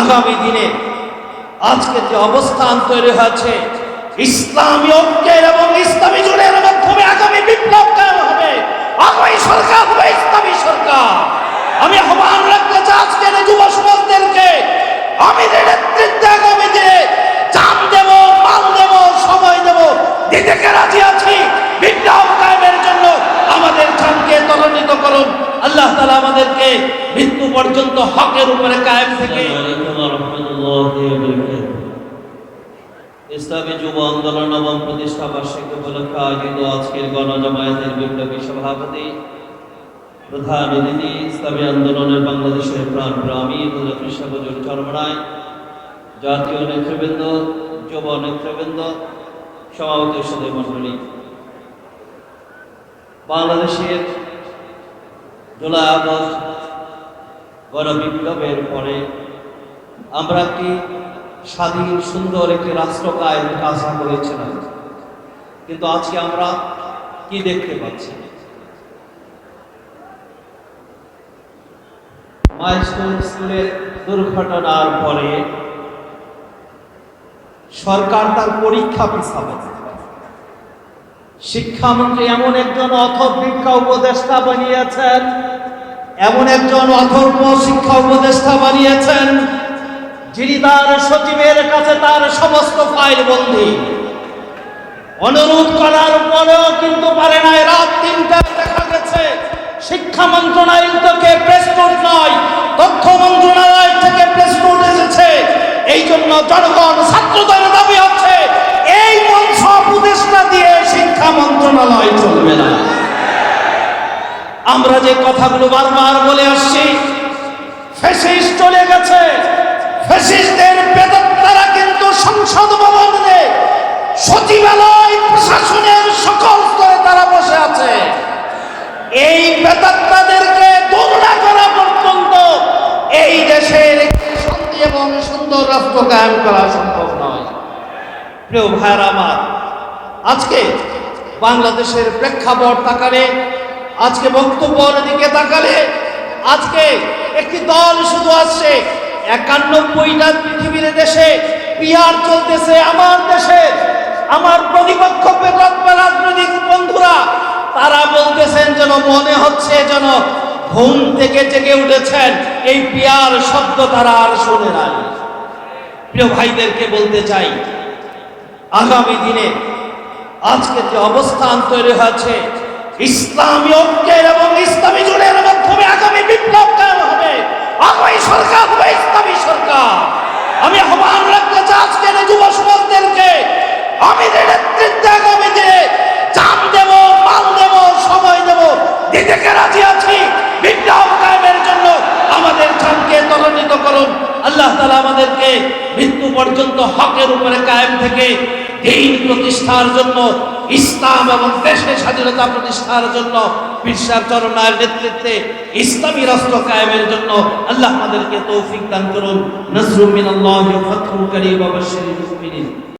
আগামী দিনে আজকে যে অবস্থান তৈরি হয়েছে, ইসলামী ঐক্যের এবং ইসলামী জোটের মাধ্যমে আগামী বিপ্লব কায়েম হবে। আগামী সরকার হবে ইসলামী সরকার। আমি আহ্বান রাখতে চাই আজকের যুব সমাজদেরকে। আমি নেতৃত্বে আগামী দিনে চান দেব, মাল দেব, সময় দেব, দিতে রাজি আছি? বিপ্লব কায়েমের জন্য আমাদের চানকে ত্বরান্বিত করুন। আল্লাহ তালা আমাদেরকে মৃত্যু পর্যন্ত হকের উপরে কায়েম থেকে। ইসলামী যুব আন্দোলন নবম প্রতিষ্ঠা বার্ষিকী উপলক্ষে আয়োজিত আজকের গণজমায়েতের বিপ্লবী সভাপতি, প্রধান অতিথি, ইসলামী আন্দোলনের বাংলাদেশের প্রাণ প্রামী ফিসাবজুর চরমনায়, জাতীয় নেতৃবৃন্দ, যুব নেতৃবৃন্দ সভাপতি সদয় মণ্ডলী বাংলাদেশের জুলাই আগস্ট গণবিপ্লবের পরে আমরা একটি স্বাধীন, সুন্দর একটি রাষ্ট্র কায়েমের আশা করেছিলাম। কিন্তু আজকে আমরা কি দেখতে পাচ্ছি? স্কুলের দুর্ঘটনার পরে সরকার তার পরীক্ষা পিছাবে। শিক্ষামন্ত্রী এমন একজন অথবিজ্ঞা উপদেষ্টা বানিয়েছেন এমন একজন অথর্ব শিক্ষা উপদেষ্টা বানিয়েছেন, যিনি তার সচিবের কাছে তার সমস্ত ফাইল বন্দি। অনুরোধ করার পরেও কিন্তু পারে নাই, রাত তিনটায় দেখা গেছে, শিক্ষা মন্ত্রণালয় থেকে প্রেস নোট নয়, তথ্য মন্ত্রণালয় থেকে প্রেস নোট এসেছে। এই জন্য জনগণ, ছাত্রদের দাবি হচ্ছে, এই মঞ্চ উপদেষ্টা দিয়ে শিক্ষা মন্ত্রণালয় চলবে না। আমরা যে কথাগুলো বারবার বলে আসছি ফেসিস চলে গেছে। ফেসিসদের বেদত্তারা কিন্তু সংসদ ভবনে সচিবালয় প্রশাসনের সকল স্তরে তারা বসে আছে। এই বেদত্তাদেরকে দৌড়া করা পর্যন্ত এই দেশের শান্তি এবং সুন্দর রাষ্ট্র কায়েম করা সম্ভব নয়। প্রিয় ভাইয়ের আমার, আজকে বাংলাদেশের প্রেক্ষাপট তাকালে আজকে বক্তব্যের দিকে তাকালে, আজকে একটি দল শুধু আসছে, একানব্বইটা পৃথিবীর দেশে পিয়ার চলতেছে আমার দেশে। আমার প্রতিপক্ষ রাজনৈতিক বন্ধুরা, তারা বলতেছেন যেন মনে হচ্ছে যেন ঘুম থেকে জেগে উঠেছেন। এই পিয়ার শব্দ তারা আর শোনে নাই। প্রিয় ভাইদেরকে বলতে চাই, আগামী দিনে আজকে যে অবস্থান তৈরি হয়েছে ইসলামী ঐক্যের এবং ইসলামী জোটের মাধ্যমে আগামী বিপ্লব কায়েম হবে। আগামী সরকার হবে ইসলামী সরকার। আমি আহ্বান রাখতে চাই আজকের যুব সমাজদেরকে। আমি যে নেতৃত্বে আগামী দিনে চান দেব, মাল দেব, সময় দেব, নিজেকে রাজি আছি। বিপ্লব কায়েমের জন্য আমাদের চানকে ত্বরান্বিত করুন। আল্লাহ তালা আমাদেরকে মৃত্যু পর্যন্ত হকের উপরে কায়েম থেকে দিন প্রতিষ্ঠার জন্য, ইসলাম এবং দেশের স্বাধীনতা প্রতিষ্ঠার জন্য বিশ্বাস চরণার নেতৃত্বে ইসলামী রাষ্ট্র কায়েমের জন্য আল্লাহ আমাদেরকে তৌফিক দান করুন। নজরুল মিনাল্লাহ ওয়া ফাতহুল কারীম ওয়া মুমিনিন।